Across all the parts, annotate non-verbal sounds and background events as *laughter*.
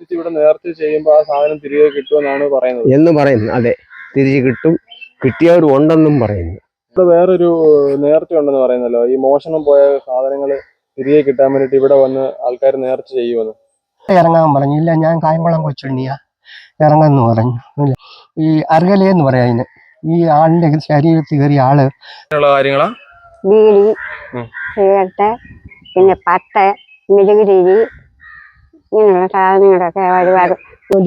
ഇവിടെ നേർച്ച ചെയ്യുമ്പോൾ ആ സാധനം തിരികെ കിട്ടുമെന്നാണ് പറയുന്നത്. എന്ന് പറയുന്നു. അതെ. തിരിച്ചു കിട്ടും. കിട്ടിയവർ ഉണ്ടെന്നും പറയുന്നു. ഇവിടെ വേറൊരു നേർച്ച ഉണ്ടെന്ന് പറയുന്നല്ലോ. ഈ മോഷണം പോയ സാധനങ്ങൾ തിരികെ കിട്ടാൻ വേണ്ടിട്ട് ഇവിടെ വന്ന് ആൾക്കാർ നേർച്ച ചെയ്യുമെന്ന്. ഇറങ്ങാൻ പറഞ്ഞില്ല ഞാൻ കായംകുളം കൊച്ചുണ്ണിയാ. ഇറങ്ങാന്ന് പറഞ്ഞു. ഈ അർഗലയെന്ന് പറയാ അതിന്. ഈ ആളിന്റെ ശരീരത്തിൽ കയറിയ ആൾ. കാര്യങ്ങളാ. പിന്നെ പത്ത് മെഴുകുതിരി ഇങ്ങനെയുള്ള സാധനങ്ങളൊക്കെ വഴിപാട്.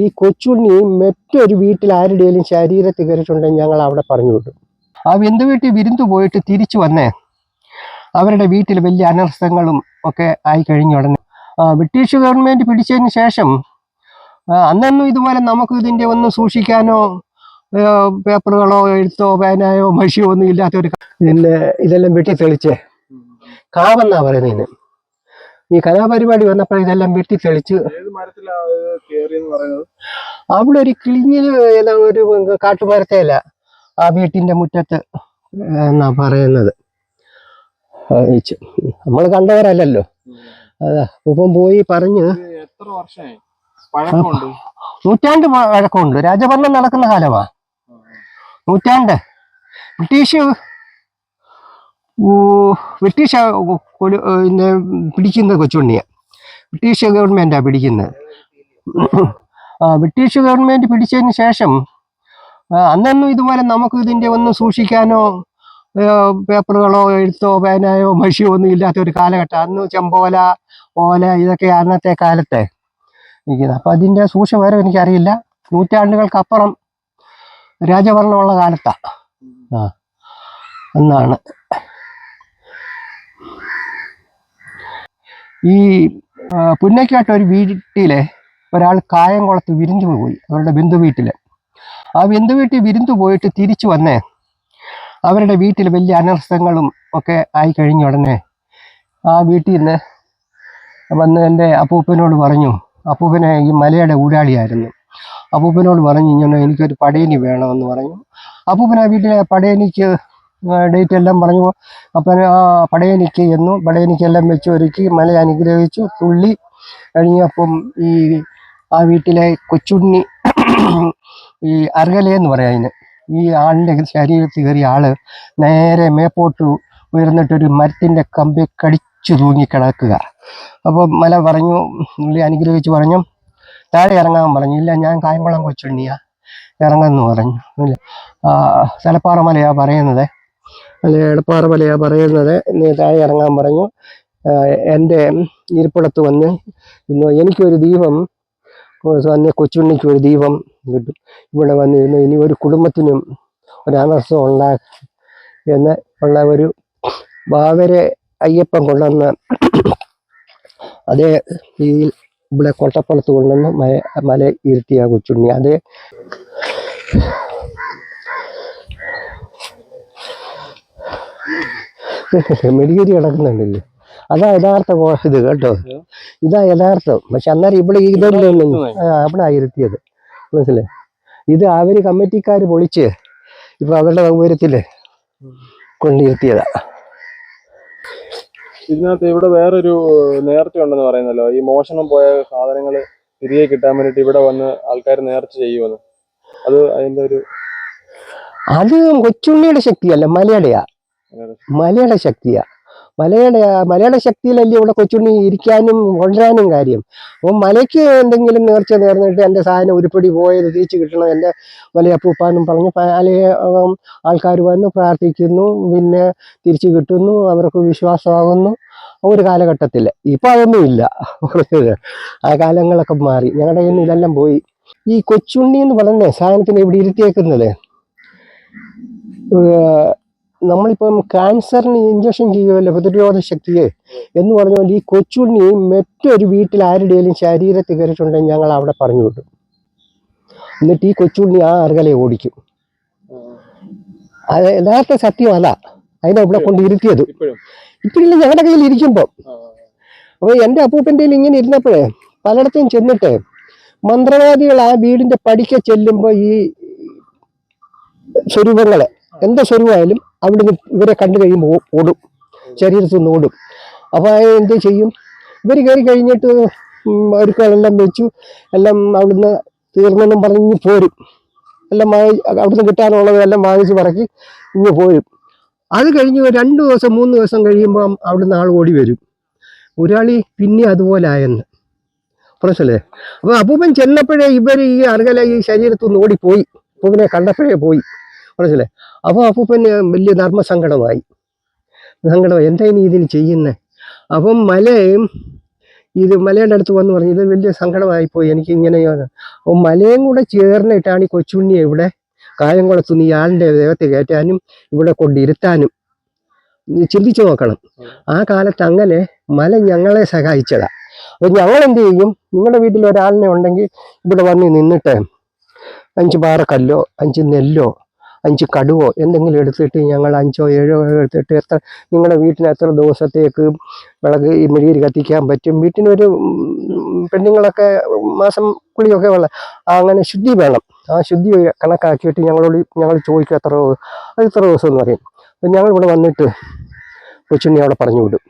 ഈ കൊച്ചുണ്ണി മറ്റൊരു വീട്ടിൽ ആരുടെയും ശരീരത്തിൽ കയറിയിട്ടുണ്ടെങ്കിൽ ഞങ്ങൾ അവിടെ പറഞ്ഞു വിട്ടു. ആ എന്ത് വീട്ടിൽ വിരുന്ന് പോയിട്ട് തിരിച്ചു വന്നേ? അവരുടെ വീട്ടിൽ വലിയ അനർത്ഥങ്ങളും ഒക്കെ ആയി കഴിഞ്ഞ ഉടനെ. ബ്രിട്ടീഷ് ഗവൺമെന്റ് പിടിച്ചതിന് ശേഷം അന്നൊന്നും ഇതുപോലെ നമുക്ക് ഇതിന്റെ ഒന്നും സൂക്ഷിക്കാനോ പേപ്പറുകളോ എഴുത്തോ പേനായോ മഷിയോ ഒന്നും ഇല്ലാത്ത ഒരു പിന്നെ ഇതെല്ലാം വെട്ടി തെളിച്ചേ കാവെന്നാ പറയുന്നതിന് ഈ കലാപരിപാടി വന്നപ്പോൾ ഇതെല്ലാം വെട്ടി തെളിച്ച് അവിടെ ഒരു കിളിഞ്ഞിന് ഏതാ ഒരു കാട്ടുമരത്തേല ആ വീട്ടിന്റെ മുറ്റത്ത് എന്നാ പറയുന്നത്. നമ്മൾ കണ്ടവരല്ലല്ലോ. അതാ ഇപ്പം പോയി പറഞ്ഞ് എത്ര വർഷമായി? നൂറ്റാണ്ട് വഴക്കമുണ്ട് രാജഭരണം നടക്കുന്ന കാലമാ. നൂറ്റാണ്ട്. ബ്രിട്ടീഷ് ബ്രിട്ടീഷ് പിടിക്കുന്ന പിടിക്കുന്നത് കൊച്ചുണ്ണിയെ ബ്രിട്ടീഷ് ഗവൺമെന്റാ പിടിക്കുന്നത്. ബ്രിട്ടീഷ് ഗവൺമെന്റ് പിടിച്ചതിന് ശേഷം അന്നൊന്നും ഇതുപോലെ നമുക്ക് ഇതിന്റെ ഒന്നും സൂക്ഷിക്കാനോ പേപ്പറുകളോ എഴുത്തോ പേനയോ മഷിയോ ഒന്നും ഇല്ലാത്ത ഒരു കാലഘട്ടം. അന്ന് ചെമ്പോല ഓല ഇതൊക്കെ അന്നത്തെ കാലത്തെ ഇരിക്കുന്നത്. അപ്പൊ അതിന്റെ സൂക്ഷ്മവരം എനിക്കറിയില്ല. നൂറ്റാണ്ടുകൾക്കപ്പുറം രാജഭരണമുള്ള കാലത്താ. ആ എന്നാണ് ഈ പുന്നക്കാട്ട് ഒരു വീട്ടിലെ ഒരാൾ കായംകുളത്ത് വിരിഞ്ഞു പോയി അവരുടെ ബന്ധു വീട്ടിൽ ആ ബന്ധു വീട്ടിൽ വിരുന്നു പോയിട്ട് തിരിച്ചു വന്നേ അവരുടെ വീട്ടിൽ വലിയ അനർത്ഥങ്ങളും ഒക്കെ ആയി കഴിഞ്ഞ ഉടനെ ആ വീട്ടിൽ നിന്ന് വന്ന് എന്റെ അപ്പൂപ്പനോട് പറഞ്ഞു അപ്പൂപ്പനെ ഈ മലയുടെ ഊരാളിയായിരുന്നു. അപ്പൂപ്പനോട് പറഞ്ഞു ഇങ്ങനെ എനിക്കൊരു പടയണി വേണമെന്ന് പറഞ്ഞു. അപ്പൂപ്പൻ ആ വീട്ടിലെ പടയണിക്ക് ഡേറ്റ് എല്ലാം പറഞ്ഞു അപ്പം ആ പടയണിക്ക് എന്നു പടയണിക്കെല്ലാം വെച്ച് ഒരുക്കി മല അനുഗ്രഹിച്ചു. തുള്ളി കഴിഞ്ഞപ്പം ഈ ആ വീട്ടിലെ കൊച്ചുണ്ണി ഈ അർഗലയെന്ന് പറയാം അതിന്. ഈ ആളിന്റെ ശരീരത്തിൽ കയറിയ ആൾ നേരെ മേപ്പോട്ട് ഉയർന്നിട്ടൊരു മരത്തിന്റെ കമ്പി കടിച്ചു തൂങ്ങിക്കിടക്കുക അപ്പം മല പറഞ്ഞു പുള്ളി അനുഗ്രഹിച്ച് പറഞ്ഞു താഴെ ഇറങ്ങാൻ പറഞ്ഞു. ഇല്ല ഞാൻ കായംകുളം കൊച്ചുണ്ണിയാ. ഇറങ്ങാന്ന് പറഞ്ഞു. ഇല്ല. തലപ്പാറ മലയാ പറയുന്നത്. അല്ലെ? എടപ്പാറ പലയാ പറയുന്നത്. നീ താഴെ ഇറങ്ങാൻ പറഞ്ഞു. എന്റെ ഇരിപ്പിടത്ത് വന്ന് ഇന്ന് എനിക്കൊരു ദീപം തന്നെ കൊച്ചുണ്ണിക്ക് ഒരു ദീപം കിട്ടും. ഇവിടെ വന്നിരുന്നു. ഇനി ഒരു കുടുംബത്തിനും ഒരു അനർത്ഥം ഉണ്ടാ എന്ന് ഉള്ള ഒരു ബാവരെ അയ്യപ്പൻ കൊണ്ടുവന്ന അതേ രീതിയിൽ ഇവിടെ കൊട്ടപ്പുറത്ത് കൊണ്ടുവന്ന് മല മല ഇരുത്തിയ കൊച്ചുണ്ണി. അതേ *laughs* മെഴുകുതിരി കിടക്കുന്നുണ്ടല്ലോ? അതാ യഥാർത്ഥ ഇത് കേട്ടോ. ഇതാ യഥാർത്ഥം. പക്ഷെ അന്നേരം ഇവിടെ ഇതൊന്നും അവിടെ ഇരുത്തിയത് മനസ്സിലായി? ഇത് അവർ കമ്മിറ്റിക്കാർ പൊളിച്ച് ഇപ്പൊ അവരുടെ സൗകര്യത്തിൽ കൊണ്ടിരുത്തിയതാ. ഇതിനകത്ത് ഇവിടെ വേറൊരു നേർച്ച ഉണ്ടെന്ന് പറയുന്നല്ലോ. ഈ മോഷണം പോയ സാധനങ്ങൾ തിരികെ കിട്ടാൻ വേണ്ടിട്ട് ഇവിടെ വന്ന് ആൾക്കാർ നേർച്ച ചെയ്യുമെന്ന്. അത് അതിന്റെ ഒരു അത് കൊച്ചുണ്ണിയുടെ ശക്തിയല്ല മലയുടെയാ മലയുടെ ശക്തിയാ. മലയുടെ മലയുടെ ശക്തിയിലല്ലേ ഇവിടെ കൊച്ചുണ്ണി ഇരിക്കാനും വളരാനും കാര്യം. അപ്പം മലയ്ക്ക് എന്തെങ്കിലും നേർച്ച നേർന്നിട്ട് എന്റെ സാധനം ഉരുപ്പടി പോയത് തിരിച്ചു കിട്ടണം എന്റെ മലയപ്പൂപ്പാനും പറഞ്ഞ്. മലയെ ആൾക്കാർ വന്ന് പ്രാർത്ഥിക്കുന്നു പിന്നെ തിരിച്ചു കിട്ടുന്നു അവർക്ക് വിശ്വാസമാകുന്നു. ഒരു കാലഘട്ടത്തിൽ ഇപ്പം അതൊന്നും ഇല്ല. ആ കാലങ്ങളൊക്കെ മാറി. ഞങ്ങളുടെ കയ്യിൽ നിന്ന് ഇതെല്ലാം പോയി. ഈ കൊച്ചുണ്ണി എന്ന് പറഞ്ഞ സാധനത്തിന് ഇവിടെ ഇരുത്തിയേക്കുന്നത് നമ്മളിപ്പം ക്യാൻസറിന് ഇഞ്ചക്ഷൻ ചെയ്യുമല്ലോ പ്രതിരോധ ശക്തിയെ? എന്ന് പറഞ്ഞുകൊണ്ട് ഈ കൊച്ചുണ്ണി മറ്റൊരു വീട്ടിൽ ആരുടെയും ശരീരത്തിൽ കയറിയിട്ടുണ്ടെങ്കിൽ ഞങ്ങൾ അവിടെ പറഞ്ഞു വിട്ടു. എന്നിട്ട് ഈ കൊച്ചുണ്ണി ആ അർഗലെ ഓടിക്കും. അത് യഥാർത്ഥ സത്യം അതാ. അതിനെ ഇവിടെ കൊണ്ട് ഇരുത്തിയത്. ഇപ്പോഴും. ഇപ്പോഴില്ല ഞങ്ങളുടെ കയ്യിൽ ഇരിക്കുമ്പോൾ അപ്പോൾ എന്റെ അപ്പൂപ്പന്റെ ഇങ്ങനെ ഇരുന്നപ്പോഴേ പലയിടത്തും ചെന്നിട്ട് മന്ത്രവാദികൾ ആ വീടിന്റെ പടിക്ക ചെല്ലുമ്പോൾ ഈ സ്വരൂപങ്ങളെ എന്ത് സ്വരൂപമായാലും അവിടുന്ന് ഇവരെ കണ്ടു കഴിയുമ്പോൾ ഓടും. ശരീരത്തിൽ നിന്ന് ഓടും. അപ്പോൾ എന്ത് ചെയ്യും? ഇവർ കയറി കഴിഞ്ഞിട്ട് ഒരുക്കളെല്ലാം വെച്ചു. എല്ലാം അവിടുന്ന് തീർന്നെന്നും പറഞ്ഞ് പോരും. എല്ലാം വാങ്ങി അവിടുന്ന് കിട്ടാനുള്ളതെല്ലാം വാങ്ങിച്ച് പറക്കി ഇങ്ങ് പോരും. അത് കഴിഞ്ഞ് രണ്ട് ദിവസം മൂന്ന് ദിവസം കഴിയുമ്പോൾ അവിടുന്ന് ആൾ ഓടി വരും. ഒരാളി പിന്നെ അതുപോലെ ആയെന്ന്. മനസ്സിലേ അപ്പോൾ അപ്പൂപ്പൻ ചെന്നപ്പോഴേ ഇവർ ഈ അർഗല ഈ ശരീരത്തു നിന്ന് ഓടിപ്പോയി. അപ്പൂപ്പനെ കണ്ടപ്പോഴേ പോയി. മനസ്സിലേ അപ്പോൾ അപ്പൂപ്പന് വലിയ നർമ്മസങ്കടമായി സങ്കടം എന്താ ഇനി ഇതിന് ചെയ്യുന്നത് അപ്പം മലയും ഇത് മലയുടെ അടുത്ത് വന്ന് പറഞ്ഞു ഇത് വലിയ സങ്കടമായിപ്പോയി. എനിക്ക് ഇങ്ങനെ അപ്പം മലയും കൂടെ ചേർന്നിട്ടാണ് ഈ കൊച്ചുണ്ണി ഇവിടെ കായംകുളത്ത് നീ ഇയാളുടെ ദേഹത്തെ കയറ്റാനും ഇവിടെ കൊണ്ടിരുത്താനും ചിന്തിച്ചു നോക്കണം. ആ കാലത്ത് അങ്ങനെ മല ഞങ്ങളെ സഹായിച്ചതാ. അപ്പം ഞങ്ങൾ എന്ത് ചെയ്യും? നിങ്ങളുടെ വീട്ടിൽ ഒരാളിനെ ഉണ്ടെങ്കിൽ ഇവിടെ വന്ന് നിന്നിട്ട് അഞ്ച് പാറക്കല്ലോ അഞ്ച് നെല്ലോ അഞ്ച് കടുവോ എന്തെങ്കിലും എടുത്തിട്ട് ഞങ്ങൾ അഞ്ചോ ഏഴോ എടുത്തിട്ട് എത്ര നിങ്ങളുടെ വീട്ടിന് എത്ര ദിവസത്തേക്ക് വിളക്ക് ഈ മെഴുകിരി കത്തിക്കാൻ പറ്റും? വീട്ടിനൊരു പെണ്ണുങ്ങളൊക്കെ മാസം കുളിയൊക്കെ വെള്ളം അങ്ങനെ ശുദ്ധി വേണം. ആ ശുദ്ധി കണക്കാക്കിയിട്ട് ഞങ്ങളോട് ഞങ്ങൾ ചോദിക്കും എത്ര അത് ഇത്ര ദിവസം എന്ന് പറയും. അപ്പം ഞങ്ങൾ ഇവിടെ വന്നിട്ട് കൊച്ചുണ്ണി അവിടെ പറഞ്ഞു വിടും.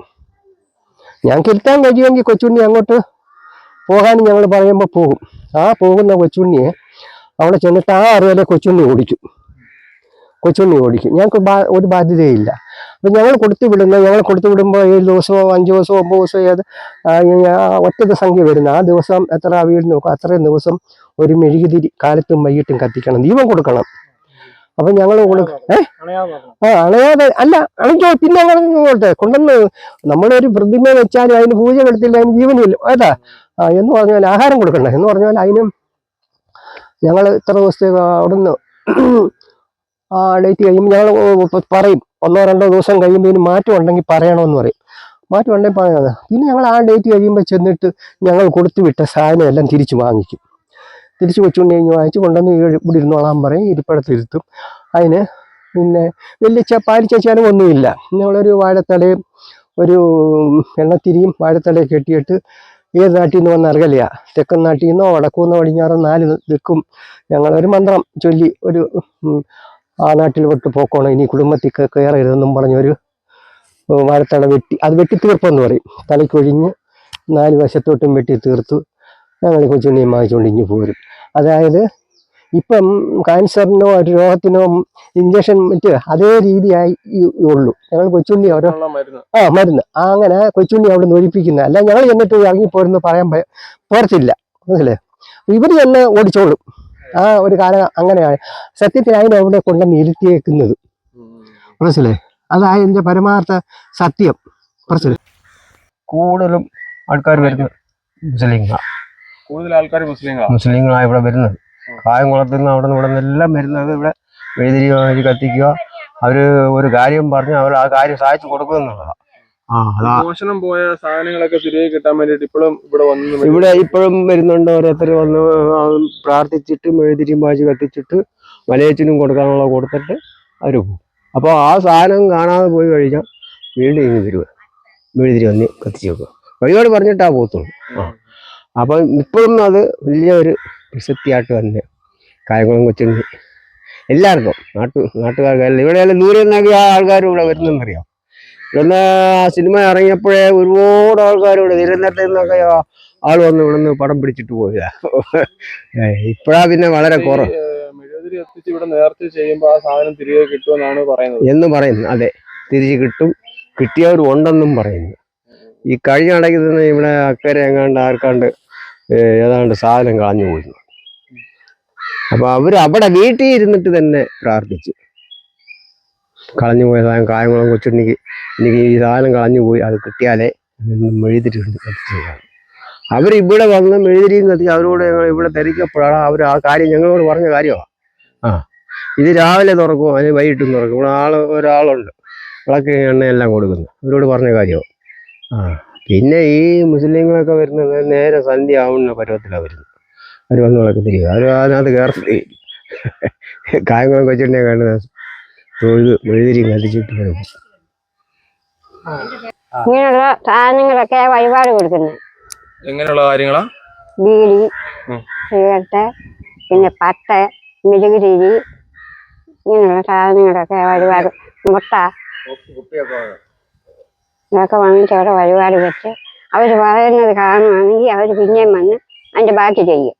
ഞാൻ ഇരുത്താൻ കഴിയുമെങ്കിൽ കൊച്ചുണ്ണി അങ്ങോട്ട് പോകാനും ഞങ്ങൾ പറയുമ്പോൾ പോകും. ആ പോകുന്ന കൊച്ചുണ്ണിയെ അവിടെ ചെന്നിട്ട് ആ അറിയാലെ കൊച്ചുണ്ണി ഓടിക്കും. കൊച്ചുണ്ണി ഓടിക്കും. ഞങ്ങൾക്ക് ഒരു ബാധ്യതയില്ല. അപ്പം ഞങ്ങൾ കൊടുത്തു വിടുന്ന ഞങ്ങൾ കൊടുത്തു വിടുമ്പോൾ ഏഴ് ദിവസമോ അഞ്ച് ദിവസമോ ഒമ്പത് ദിവസമോ ഏത് ഒറ്റ സംഖ്യ വരുന്ന ആ ദിവസം എത്ര വീട് നോക്കും. അത്രയും ദിവസം ഒരു മെഴുകുതിരി കാലത്തും വൈകിട്ടും കത്തിക്കണം. ദീപം കൊടുക്കണം. അപ്പം ഞങ്ങൾ കൊടുക്കും ഏ? ആ അണയാതെ അല്ല അണയ്ക്കോ പിന്നെ അങ്ങനെ കൊണ്ടേ കൊണ്ടുവന്ന് നമ്മളൊരു പ്രതിമ വെച്ചാൽ അതിന് പൂജ കൊടുത്തില്ല അതിന് ജീവനില്ല. ഏതാ? എന്ന് പറഞ്ഞാൽ ആഹാരം കൊടുക്കണ്ട. എന്ന് പറഞ്ഞാൽ അതിനും ഞങ്ങൾ ഇത്ര ദിവസത്തേക്ക് അവിടുന്ന് ഡേറ്റ് കഴിയുമ്പോൾ ഞങ്ങൾ പറയും. ഒന്നോ രണ്ടോ ദിവസം കഴിയുമ്പോൾ ഇതിന് മാറ്റം ഉണ്ടെങ്കിൽ പറയണമെന്ന് പറയും. മാറ്റം ഉണ്ടെങ്കിൽ പറയുന്നത് പിന്നെ ഞങ്ങൾ ആ ഡേറ്റ് കഴിയുമ്പോൾ ചെന്നിട്ട് ഞങ്ങൾ കൊടുത്തു വിട്ട സാധനം എല്ലാം തിരിച്ചു വാങ്ങിക്കും. തിരിച്ചു കൊച്ചുകൊണ്ട് കഴിഞ്ഞ് വാങ്ങിച്ച് കൊണ്ടുവന്ന് ഇവിടെ ഇരുന്നോളാൻ പറയും. ഇരിപ്പിടത്ത് ഇരുത്തും. അതിന് പിന്നെ വലിയ ച പാലിച്ച ഒന്നുമില്ല. ഞങ്ങളൊരു വാഴത്തലയും ഒരു എണ്ണത്തിരിയും വാഴത്തലയും കെട്ടിയിട്ട് ഏത് നാട്ടിൽ നിന്ന് വന്ന അറിയലയാ തെക്കൻ നാട്ടിൽ നിന്നോ വടക്കുന്നോ പടിഞ്ഞാറോ നാല് ദിക്കും ഞങ്ങളൊരു മന്ത്രം ചൊല്ലി ഒരു ആ നാട്ടിൽ വിട്ട് പോക്കോണം. ഇനി കുടുംബത്തിൽ കയറരുതെന്നും പറഞ്ഞൊരു വാഴത്തട വെട്ടി അത് വെട്ടി തീർപ്പെന്ന് പറയും. തലയ്ക്കൊഴിഞ്ഞ് നാല് വശത്തോട്ടും വെട്ടി തീർത്തു. ഞങ്ങൾ കൊച്ചുണ്ണിയും വാങ്ങിച്ചുകൊണ്ട് ഇഞ്ഞു പോരും. അതായത് ഇപ്പം കാൻസറിനോ ഒരു രോഗത്തിനോ ഇഞ്ചക്ഷൻ മറ്റ് അതേ രീതിയായി ഉള്ളൂ. ഞങ്ങൾ കൊച്ചുണ്ണി ഓരോ ആ മരുന്ന്. ആ അങ്ങനെ കൊച്ചുണ്ണി അവിടെ നിന്ന് ഒഴിപ്പിക്കുന്ന. അല്ല ഞങ്ങൾ ചെന്നിട്ട് ഇറങ്ങിപ്പോരെന്ന് പറയാൻ പോരത്തില്ല മനസ്സിലെ ഇവർ തന്നെ ഓടിച്ചോളും. ആ ഒരു കാലം അങ്ങനെയാണ്. സത്യത്തിനായി അതിനെ അവിടെ കൊണ്ടുവന്ന് ഇരുത്തിയേക്കുന്നത് മനസ്സിലേ അതായത് എന്റെ പരമാർത്ഥ സത്യം. മനസ്സിലെ കൂടുതലും ആൾക്കാർ വരുന്നത് മുസ്ലിങ്ങളാണ് കൂടുതൽ ആൾക്കാർ മുസ്ലിങ്ങളാണ് മുസ്ലിങ്ങളാണ് ഇവിടെ വരുന്നത്. കായംകുളത്തിൽ നിന്ന് അവിടെ നിന്ന് ഇവിടെ നിന്നെല്ലാം വരുന്നത് ഇവിടെ വെഴുതിരി കത്തിക്കുക. അവർ ഒരു കാര്യം പറഞ്ഞ് അവർ ആ കാര്യം സാധിച്ചു കൊടുക്കുക എന്നുള്ളതാണ് മോഷണം പോയ സാധനങ്ങളൊക്കെ തിരികെ കിട്ടാൻ വേണ്ടിട്ട് ഇപ്പോഴും ഇവിടെ വന്ന് ഇവിടെ ഇപ്പോഴും വരുന്നുണ്ട്. ഓരോരുത്തർ വന്ന് പ്രാർത്ഥിച്ചിട്ട് മെഴുതിരിയും വാശി കത്തിച്ചിട്ട് മലയച്ചിനും കൊടുക്കാനുള്ള കൊടുത്തിട്ട് അവർ പോകും. അപ്പോൾ ആ സാധനം കാണാതെ പോയി കഴിഞ്ഞാൽ വീണ്ടും ഇങ്ങ് വരുക മെഴുതിരി വന്ന് കത്തിച്ച് വെക്കുക. വഴിപാട് പറഞ്ഞിട്ടാ പോകത്തുള്ളൂ. ആ. അപ്പം ഇപ്പോഴും അത് വലിയ ഒരു പ്രസക്തിയായിട്ട് തന്നെ കായംകുളം കൊച്ചുണ്ണി എല്ലാവർക്കും നാട്ടു നാട്ടുകാർക്കെല്ലാം ഇവിടെ എല്ലാം ദൂരെ നിന്നൊക്കെ ആ ആൾക്കാരും ഇവിടെ വരുന്നെന്നറിയാം ഇവിടെ സിനിമ ഇറങ്ങിയപ്പോഴേ ഒരുപാട് ആൾക്കാർ ഇവിടെ തിരുവനന്തപുരത്ത് നിന്നൊക്കെ ആ- ആൾ വന്ന് ഇവിടെ നിന്ന് പടം പിടിച്ചിട്ട് പോയ ഇപ്പഴാ പിന്നെ വളരെ കുറവ് ആ എന്ന് പറയുന്നു. അതെ തിരിച്ച് കിട്ടും. കിട്ടിയവർ ഉണ്ടെന്നും പറയുന്നു. ഈ കഴിഞ്ഞ ഇടയ്ക്ക് തന്നെ ഇവിടെ അക്കരെ എങ്ങാണ്ട് ആർക്കാണ്ട് ഏതാണ്ട് സാധനം കളഞ്ഞു പോയിരുന്നു അപ്പൊ അവർ അവിടെ വീട്ടിൽ ഇരുന്നിട്ട് തന്നെ പ്രാർത്ഥിച്ചു. കളഞ്ഞു പോയ സാധനം കായംകുളം കൊച്ചുണ്ണിക്ക് എനിക്ക് ഈ സാധനം കളഞ്ഞു പോയി അത് കിട്ടിയാലേ മെഴുതിരി കത്തിച്ചതാണ് അവർ ഇവിടെ വന്ന് മെഴുതിരിയും കത്തിച്ച് അവരോട് ഞങ്ങൾ ഇവിടെ തിരക്കപ്പോഴാണ് അവർ ആ കാര്യം ഞങ്ങളോട് പറഞ്ഞ കാര്യമാണ് ആ. ഇത് രാവിലെ തുറക്കും അതിന് വൈകിട്ടും തുറക്കും. ഇവിടെ ആൾ ഒരാളുണ്ട്. വിളക്ക് എണ്ണയെല്ലാം കൊടുക്കുന്നു. അവരോട് പറഞ്ഞ കാര്യമാണ് ആ. പിന്നെ ഈ മുസ്ലിങ്ങളൊക്കെ വരുന്നത് നേരെ സന്ധ്യ ആവുന്ന പരുവത്തിലാണ് വരുന്നത്. അവർ വന്ന് വിളക്ക് തിരിയുക അവർ അതിനകത്ത് കയറി. കായംകുളം കൊച്ചിനെ കണ്ട് തൊഴുത് മെഴുതിരി കത്തിച്ചിട്ട് ഇങ്ങനെയുള്ള സാധനങ്ങളൊക്കെ വഴിപാട് കൊടുക്കുന്നത് എങ്ങനെയുള്ള കാര്യങ്ങളാ? ബീഡി. സിഗരറ്റ് പിന്നെ പട്ട മെഴുകുതിരി ഇങ്ങനെയുള്ള സാധനങ്ങളൊക്കെ വഴിപാട്. മുട്ട. ഇതൊക്കെ വാങ്ങിച്ച് അവിടെ വഴിപാട് വെച്ച് അവർ പറയുന്നത് കാണുവാണെങ്കിൽ അവർ പിന്നെയും വന്ന് അതിന്റെ ബാക്കി ചെയ്യും.